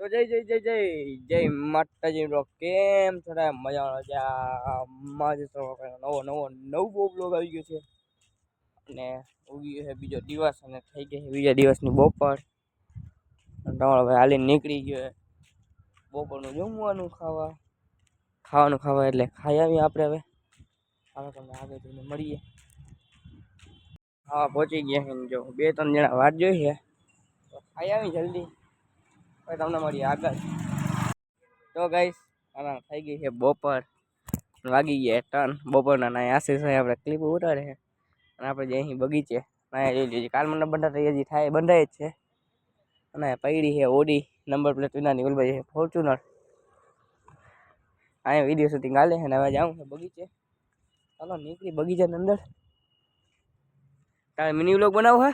તો જય જય જય જય જય માતાજી બ્રો કેમ થોડા મજા મજાનો છે માજ નવો નવો નવો બ્લોગ આવી ગયો છે. અને ઉગી ગયો છે બીજો દિવસ અને થઈ ગઈ છે બીજા દિવસની બપોર. તમારો ભાઈ હાલીને નીકળી ગયો બપોરનું જમવાનું ખાવા. ખાવાનું ખાવા એટલે ખાઈ આવીએ આપણે હવે. હવે તમને આગળ જઈને મળીએ. હા પહોંચી ગયા છે જો બે, ત્રણ જણા વાટ જોઈએ તો ખાઈ આવી જલ્દી. હવે તમને મળીએ આગળ તો ગાઈસ આના થઈ ગઈ છે બપોર વાગી ગયા ટન બપોરના ના આશીષ ભાઈ આપણે ક્લિપ ઉતારે છે અને આપણે જે અહીં બગીચે ના જોઈ લઈએ કાલ મને બંધાતા હજી થાય બંધાય જ છે અને પૈડી છે ઓડી નંબર પ્લેટ વિનાની ઓલભાઈ છે ફોર્ચ્યુનર અહીંયા વિડીયો શૂટિંગ હાલે છે અને હવે જાઉં છે બગીચે ચાલો નીકળી બગીચાની અંદર તારે મિની વ્લોગ બનાવવો હે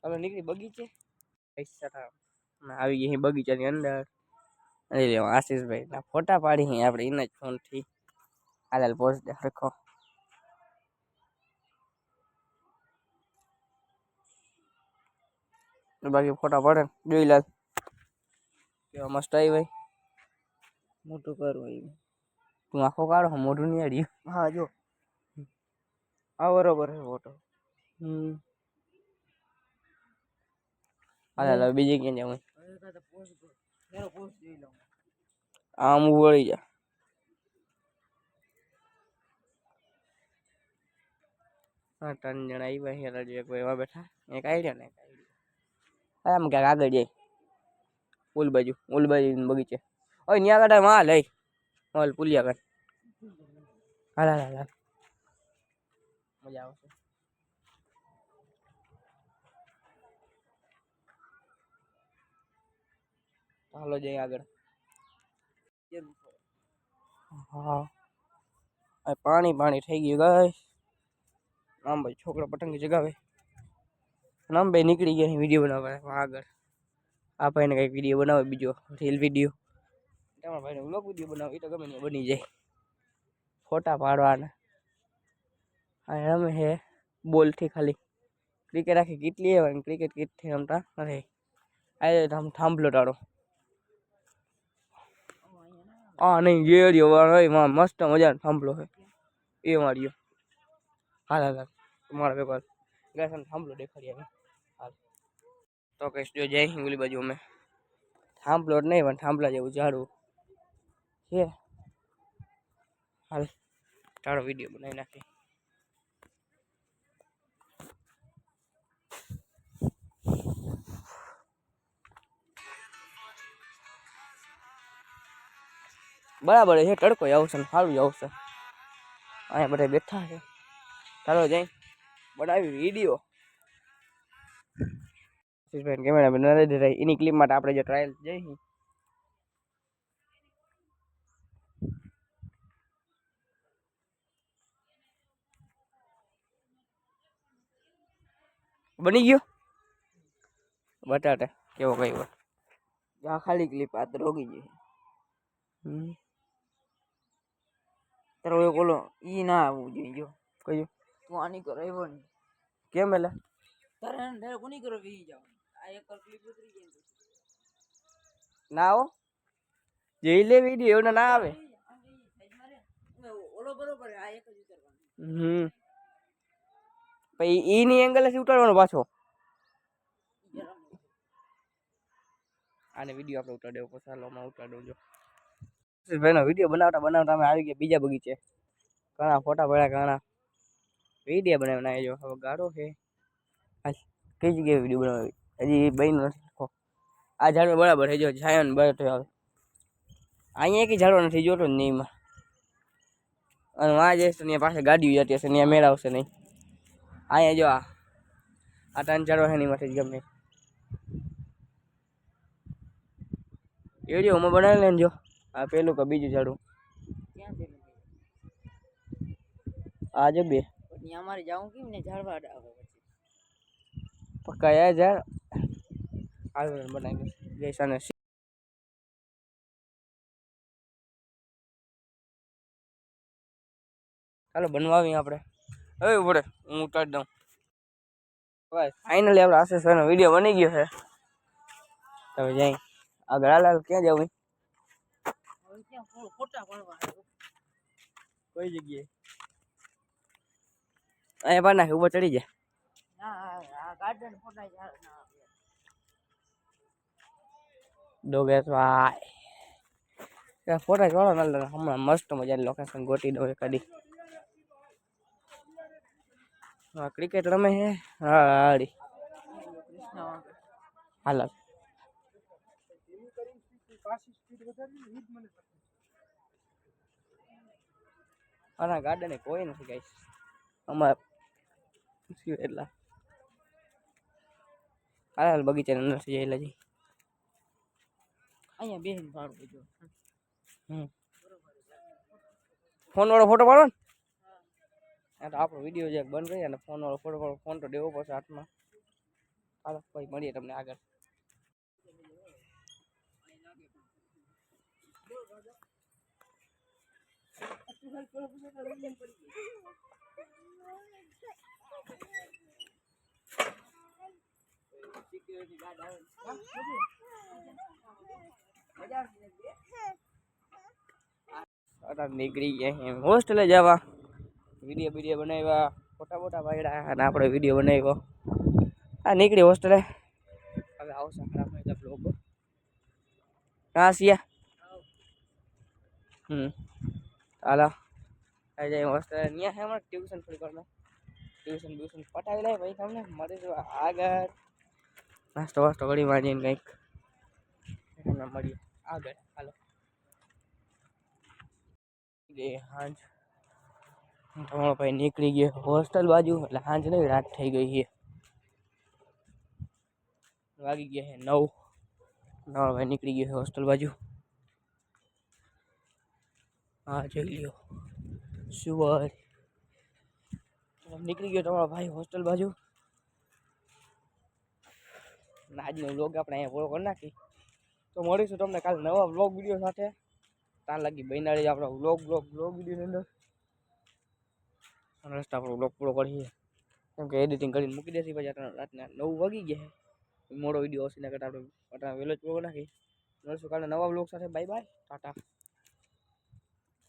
ચાલો નીકળી બગીચે પૈસા થાવ અને આવી ગઈ અહીં બગીચાની અંદર અરે રે આશીષભાઈ ના ફોટા પાડી અહીં આપણે એના જ ફોનથી હાલ પોસ્ટ દે રખો બાકી ફોટા પડે જોઈ લે કેવા મસ્ત આવી ભાઈ મોટું કરવું એ તું આખો કાઢો મોઢું નહીં અડી હા જો હા બરોબર છે ફોટો હાલ બીજે ક્યાં જવું? આમ વળી જા હા ત્રણ જણા આવ્યા છે રજુ એક એવા બેઠા. એક આઈડિયા ને હા એમ આમ ક્યાંક આગળ જાય. ઓલ બાજુ ઓલ બાજુ બગીચે. ઓય ન્યા આગળમાં લઈ ઓલ પુલિયા હાલ હાલ હાલ હાલ. મજા આવશે. હાલો જઈએ આગળ હા આ પાણી પાણી થઈ ગયું ગાઈસ આમ ભાઈ છોકરો પતંગ જગાવે અને આમ ભાઈ નીકળી ગયા વિડીયો બનાવવા આગળ આ ભાઈને કંઈક વિડીયો બનાવે બીજો રીલ વિડીયો તમારા ભાઈને વ્લોગ વિડીયો બનાવે એ તો ગમે ત્યાં બની જાય ફોટા પાડવાના આ રમે છે બોલથી ખાલી ક્રિકેટ આખી કેટલી આવે ક્રિકેટ કીટથી રમતા નથી આ આમ થાંભલો ટાળો હા નહીં, ગેડિયો વાળો હોયમાં મસ્ત મજાનો થાંભલો છે એ માર્યો હાલ હાલ હાલ. તમારા વેપાર. ગયા થાંભલો દેખાડી આવે હાલ. તો કહીશ જો જય હિંગલી બાજુ અમે. થાંભલો જ નહીં, પણ થાંભલા જેવું ઝાડવું છે. હાલ. ચાલો, વીડિયો બનાવી નાખી બરાબર છે તડકો આવશે ને સારું આવશે અહીંયા બધા બેઠા છે ચાલો જઈ બનાવી વિડીયો આશીષભાઈ કેમેરા નરેન્દ્ર રહી એની ક્લિપ માટે આપણે જે ટ્રાયલ જઈ બની ગયો બટાટા કેવો કયો આ ખાલી ક્લિપ આ તો રોગી ગઈ હમ તારો એક ઓલો ઈ ના આવવું જોઈએ જો કયું તું આની કરો એવો નહીં કેમ એટલે તારે ડાયરેક્ટ કોની કરો વી જાવ આ એક પર ક્લિપ ઉતરી ગઈ ના આવો જઈ લે વીડિયો એને ના આવે ઓલો બરોબર આ એક જ ઉતરવાનો હમ પછી ઈની એંગલથી ઉતારવાનો પાછો. આને વીડિયો આપણે ઉતાર દેવો ચાલો માં ઉતાર દઉં જો ભાઈનો વીડિયો બનાવતા બનાવતા અમે આવી ગયા બીજા બગીચે. ઘણા ફોટા પડ્યા, ઘણા વીડિયો બનાવી નાખજો હવે ગાળો છે. કઈ જગ્યાએ વીડિયો બનાવી હજી બન્યું નથી આ ઝાડવા બરાબર છે, જો છાયો ને બરાબર આવે. અહીંયા એક ઝાડવા નથી જોતો જ નહીં અને વાં જઈશ તો ત્યાં પાસે ગાડી જતી હશે ત્યાં મેળ આવશે નહીં. અહીંયા જો આ આ ત્રણ ઝાડવા છે એની માટે ગમે. વીડિયો હું બનાવી લેજો આ પેલું કે બીજું ઝાડું ક્યાં છે એટલે? આ જો બે પણ ત્યાં અમારે જાવું કેમ ને ઝાડવા આવે પછી કયા ઝાડ આવ્યું બનાવી જયસાને ચાલો બનવાવી આપણે હવે પડે હું ઉતારી દઉં બસ ફાઇનલી આપણે આશીષભાઈનો વિડીયો બની ગયો છે તમે જાય આગળ હાલ હાલ ક્યાં જાવ હવે ક્યાં ફોટા પાડવા આવ્યો. કઈ જગ્યાએ? અહીંયા પાડ નાખે ઉપર ચડી જાય. ગાર્ડન ફોટા ફોટા ચોડો ના હમણાં મસ્ત મજાની લોકેશન ગોતી દઉં એકાદી હા ક્રિકેટ રમે હે? હા હાડી. હાલ. આના ગાર્ડને કોઈ નથી ગાઈસ. અમારે એટલા? હાલ હાલ બગીચાની અંદર જઈ લેજી અહીંયા બેહીને ભાડું બીજો હમ. ફોન વાળો ફોટો પાડો ને. હા તો આપણો વીડિયો જે બંધ કરી અને ફોન વાળો ફોટો પાડો. ફોન તો દેવો પડશે હાથમાં. હાલો પછી મળીએ તમને આગળ. અત્યારે નીકળી ગયા એમ હોસ્ટેલે જવા વિડીયો વિડીયો બનાવ્યા ફોટા ફોટા પાડ્યા અને આપણે વિડીયો બનાવ્યો આ નીકળી હોસ્ટેલે હવે આવશે ખરાબ મજા બ્લોગ હા સિયા હમ હાલો આવી જાય હોસ્ટેલે ત્યાં હે હમણાં ટ્યુશન થોડી વારમાં ટ્યુશન બ્યુશન પટાવી લે ભાઈ તમને મળીશું આગળ નાસ્તો વાસ્તો કરી વાંચીને કંઈક એમને મળીએ આગળ હાલો એ હાંજ તમારો ભાઈ નીકળી ગયો હોસ્ટેલ બાજુ એટલે હાંજ નહીં રાત થઈ ગઈ છે વાગી ગયા છે નવ તમારો ભાઈ નીકળી ગયો છે હોસ્ટેલ બાજુ હા, જોઈ લ્યો. ભાઈ નીકળી ગયો તમારો ભાઈ હોસ્ટેલ બાજુ. આજનો વ્લોગ આપણે અહીંયા પૂરો કરી નાખી તો મળીશું તમને કાલે નવા વ્લોગ વીડિયો સાથે. તાર લાગી બહેનાડી આપણો વ્લોગ વ્લોગ વ્લોગ વિડીયોની અંદર. રસ્તા આપણો વ્લોગ પૂરો કરીએ. કેમ કે એડિટિંગ કરીને મૂકી દેશે પછી આપણે રાતના નવ વાગી ગયા મોડો વીડિયો હશે ને કરતા આપણે વહેલો જ પૂરો નાખી મળશું કાલે નવા વ્લોગ સાથે. Bye bye. ટાટા.